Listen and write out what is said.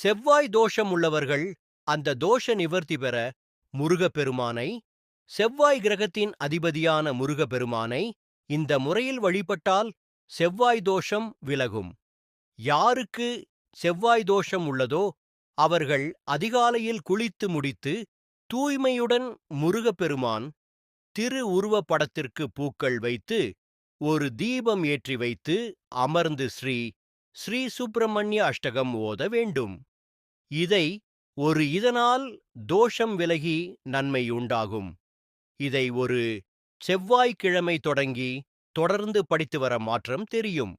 செவ்வாய் தோஷம் உள்ளவர்கள் அந்த தோஷ நிவர்த்தி பெற முருகப்பெருமானை செவ்வாய் கிரகத்தின் அதிபதியான முருகப்பெருமானை இந்த முறையில் வழிபட்டால் செவ்வாய் தோஷம் விலகும். யாருக்கு செவ்வாய் தோஷம் உள்ளதோ அவர்கள் அதிகாலையில் குளித்து முடித்து தூய்மையுடன் முருகப்பெருமான் திரு உருவப் படத்திற்கு பூக்கள் வைத்து ஒரு தீபம் ஏற்றி வைத்து அமர்ந்து ஸ்ரீ ஸ்ரீ சுப்பிரமணிய அஷ்டகம் ஓத வேண்டும். இதை ஒரு இதனால் தோஷம் விலகி நன்மை உண்டாகும். இதை ஒரு செவ்வாய்க்கிழமை தொடங்கி தொடர்ந்து படித்து வர மாற்றம் தெரியும்.